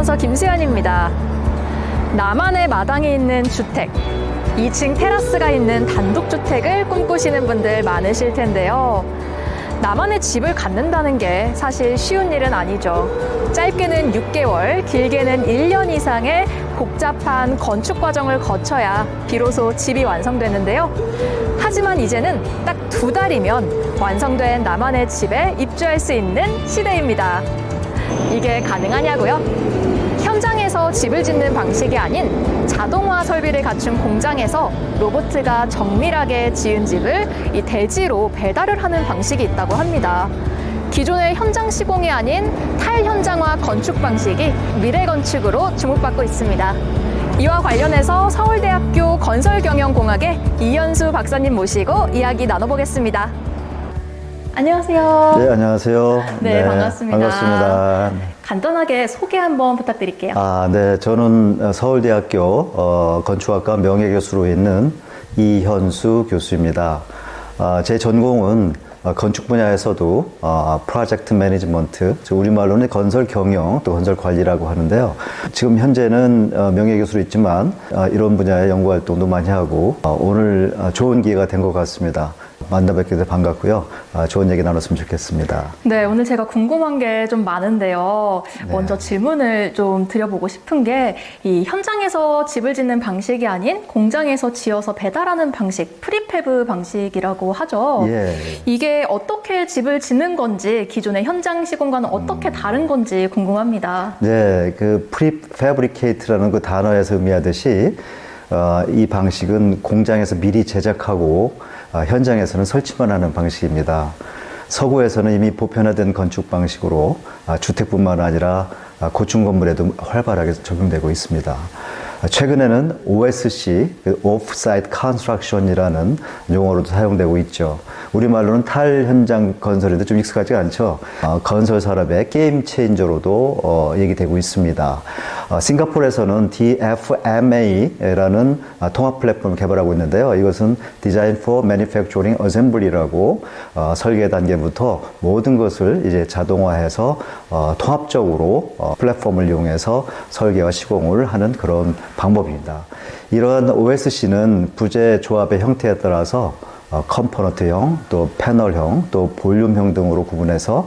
아나운서 김수현입니다. 나만의 마당이 있는 주택, 2층 테라스가 있는 단독주택을 꿈꾸시는 분들 많으실 텐데요. 나만의 집을 갖는다는 게 사실 쉬운 일은 아니죠. 짧게는 6개월, 길게는 1년 이상의 복잡한 건축 과정을 거쳐야 비로소 집이 완성되는데요. 하지만 이제는 딱 두 달이면 완성된 나만의 집에 입주할 수 있는 시대입니다. 이게 가능하냐고요? 현장에서 집을 짓는 방식이 아닌 자동화 설비를 갖춘 공장에서 로보트가 정밀하게 지은 집을 이 대지로 배달을 하는 방식이 있다고 합니다. 기존의 현장 시공이 아닌 탈현장화 건축 방식이 미래 건축으로 주목받고 있습니다. 이와 관련해서 서울대학교 건설경영공학의 이현수 박사님 모시고 이야기 나눠보겠습니다. 안녕하세요. 네, 안녕하세요. 네, 반갑습니다. 반갑습니다. 간단하게 소개 한번 부탁드릴게요. 아, 네, 저는 서울대학교 어, 건축학과 명예교수로 있는 이현수 교수입니다. 아, 제 전공은 어, 건축 분야에서도 어, 프로젝트 매니지먼트, 즉 우리말로는 건설 경영 또 건설 관리라고 하는데요. 지금 현재는 어, 명예교수로 있지만 어, 이런 분야의 연구 활동도 많이 하고 어, 오늘 어, 좋은 기회가 된 것 같습니다. 만나 뵙게 돼서 반갑고요. 아, 좋은 얘기 나눴으면 좋겠습니다. 네, 오늘 제가 궁금한 게 좀 많은데요. 네. 먼저 질문을 좀 드려보고 싶은 게, 이 현장에서 집을 짓는 방식이 아닌 공장에서 지어서 배달하는 방식, 프리페브 방식이라고 하죠. 예. 이게 어떻게 집을 짓는 건지, 기존의 현장 시공과는 어떻게 음. 다른 건지 궁금합니다. 네, 그 프리패브리케이트라는 그 단어에서 의미하듯이 어, 이 방식은 공장에서 미리 제작하고 어, 현장에서는 설치만 하는 방식입니다. 서구에서는 이미 보편화된 건축 방식으로 아, 주택뿐만 아니라 아, 고층 건물에도 활발하게 적용되고 있습니다. 아, 최근에는 OSC, 그 Off-Site Construction이라는 용어로도 사용되고 있죠. 우리말로는 탈 현장 건설인데 좀 익숙하지 않죠. 어, 건설 산업의 게임 체인저로도 어, 얘기되고 있습니다. 어, 싱가포르에서는 DFMA라는 아, 통합 플랫폼을 개발하고 있는데요. 이것은 Design for Manufacturing Assembly라고 어, 설계 단계부터 모든 것을 이제 자동화해서 어, 통합적으로 어, 플랫폼을 이용해서 설계와 시공을 하는 그런 방법입니다. 이러한 OSC는 부재 조합의 형태에 따라서 어, 컴포넌트형, 또 패널형, 또 볼륨형 등으로 구분해서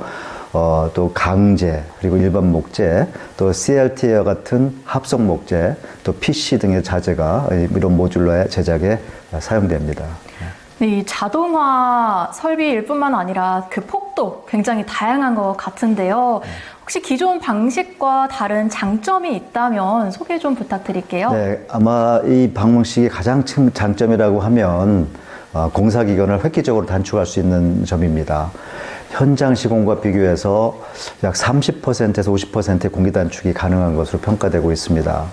어, 또 강제, 그리고 일반 목재, 또 CLT와 같은 합성 목재, 또 PC 등의 자재가 이런 모듈러의 제작에 사용됩니다. 네, 이 자동화 설비일 뿐만 아니라 그 폭 도 굉장히 다양한 것 같은데요. 혹시 기존 방식과 다른 장점이 있다면 소개 좀 부탁드릴게요. 네, 아마 이 방문식의 가장 큰 장점이라고 하면 어, 공사 기간을 획기적으로 단축할 수 있는 점입니다. 현장 시공과 비교해서 약 30%에서 50%의 공기 단축이 가능한 것으로 평가되고 있습니다.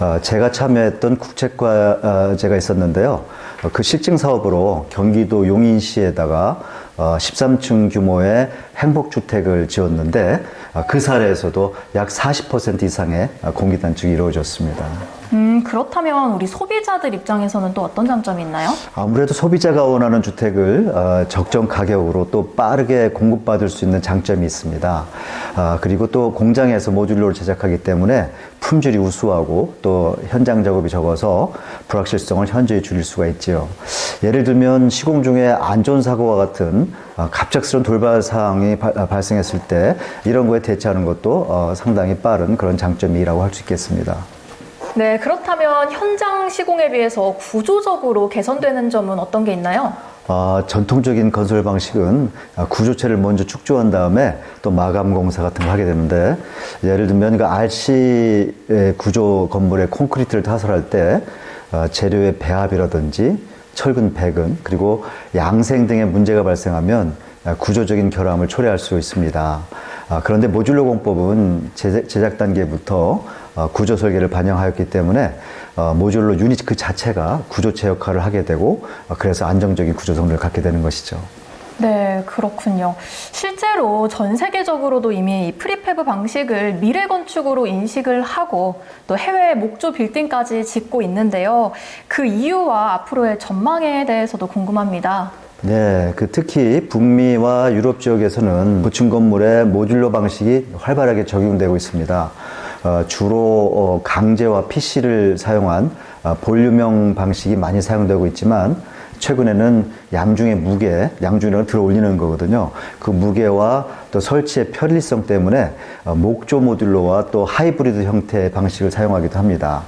어, 제가 참여했던 국책과제가 있었는데요. 어, 그 실증 사업으로 경기도 용인시에다가 어, 13층 규모의 행복주택을 지었는데 어, 그 사례에서도 약 40% 이상의 어, 공기 단축이 이루어졌습니다. 음, 그렇다면 우리 소비자들 입장에서는 또 어떤 장점이 있나요? 아무래도 소비자가 원하는 주택을 어, 적정 가격으로 또 빠르게 공급받을 수 있는 장점이 있습니다. 아, 그리고 또 공장에서 모듈러를 제작하기 때문에 품질이 우수하고 또 현장 작업이 적어서 불확실성을 현저히 줄일 수가 있지요. 예를 들면 시공 중에 안전 사고와 같은 어, 갑작스러운 돌발 사항이 발- 아, 발생했을 때 이런 거에 대처하는 것도 어, 상당히 빠른 그런 장점이라고 할 수 있겠습니다. 네, 그렇다면 현장 시공에 비해서 구조적으로 개선되는 점은 어떤 게 있나요? 아, 전통적인 건설 방식은 아, 구조체를 먼저 축조한 다음에 또 마감 공사 같은 걸 하게 되는데 예를 들면 그 RC 구조 건물에 콘크리트를 타설할 때 아, 재료의 배합이라든지 철근 배근 그리고 양생 등의 문제가 발생하면 아, 구조적인 결함을 초래할 수 있습니다. 아, 그런데 모듈러 공법은 제작, 단계부터 어, 구조 설계를 반영하였기 때문에 어, 모듈러 유닛 그 자체가 구조체 역할을 하게 되고 어, 그래서 안정적인 구조 성능을 갖게 되는 것이죠. 네, 그렇군요. 실제로 전 세계적으로도 이미 이 프리페브 방식을 미래 건축으로 인식을 하고 또 해외 목조 빌딩까지 짓고 있는데요. 그 이유와 앞으로의 전망에 대해서도 궁금합니다. 네, 그 특히 북미와 유럽 지역에서는 고층 건물의 모듈러 방식이 활발하게 적용되고 있습니다. 어, 주로 어, 강제와 PC를 사용한 어, 볼륨형 방식이 많이 사용되고 있지만 최근에는 양중의 무게, 양중이라고 들어 올리는 거거든요. 그 무게와 또 설치의 편리성 때문에 어, 목조 모듈러와 또 하이브리드 형태의 방식을 사용하기도 합니다.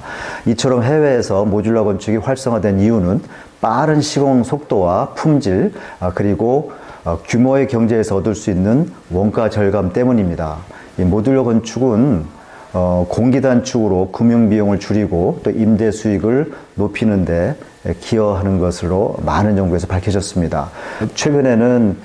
이처럼 해외에서 모듈러 건축이 활성화된 이유는 빠른 시공 속도와 품질, 아, 그리고 어, 규모의 경제에서 얻을 수 있는 원가 절감 때문입니다. 이 모듈러 건축은 어, 공기 단축으로 금융 비용을 줄이고 또 임대 수익을 높이는데 기여하는 것으로 많은 연구에서 밝혀졌습니다. 최근에는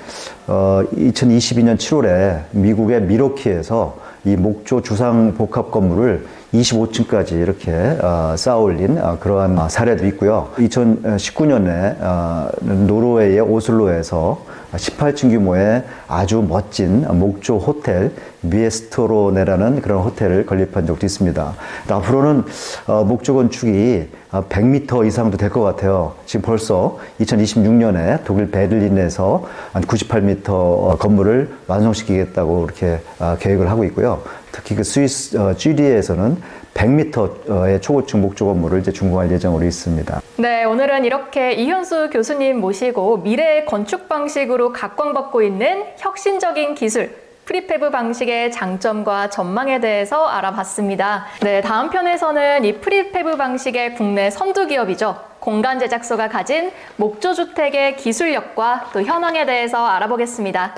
어, 2022년 7월에 미국의 미러키에서 이 목조 주상 복합 건물을 25층까지 이렇게 어, 쌓아올린 어, 그러한 어, 사례도 있고요. 2019년에 어, 노르웨이의 오슬로에서 18층 규모의 아주 멋진 목조 호텔 미에스토로네라는 그런 호텔을 건립한 적도 있습니다. 앞으로는 어, 목조 건축이 100m 이상도 될 것 같아요. 지금 벌써 2026년에 독일 베를린에서 한 98m 건물을 완성시키겠다고 이렇게 아, 계획을 하고 있고요. 특히 그 스위스 어, 쥐리에서는 100m의 초고층 목조 건물을 이제 준공할 예정으로 있습니다. 네, 오늘은 이렇게 이현수 교수님 모시고 미래의 건축 방식으로 각광받고 있는 혁신적인 기술, 프리페브 방식의 장점과 전망에 대해서 알아봤습니다. 네, 다음 편에서는 이 프리페브 방식의 국내 선두 기업이죠. 공간 제작소가 가진 목조 주택의 기술력과 또 현황에 대해서 알아보겠습니다.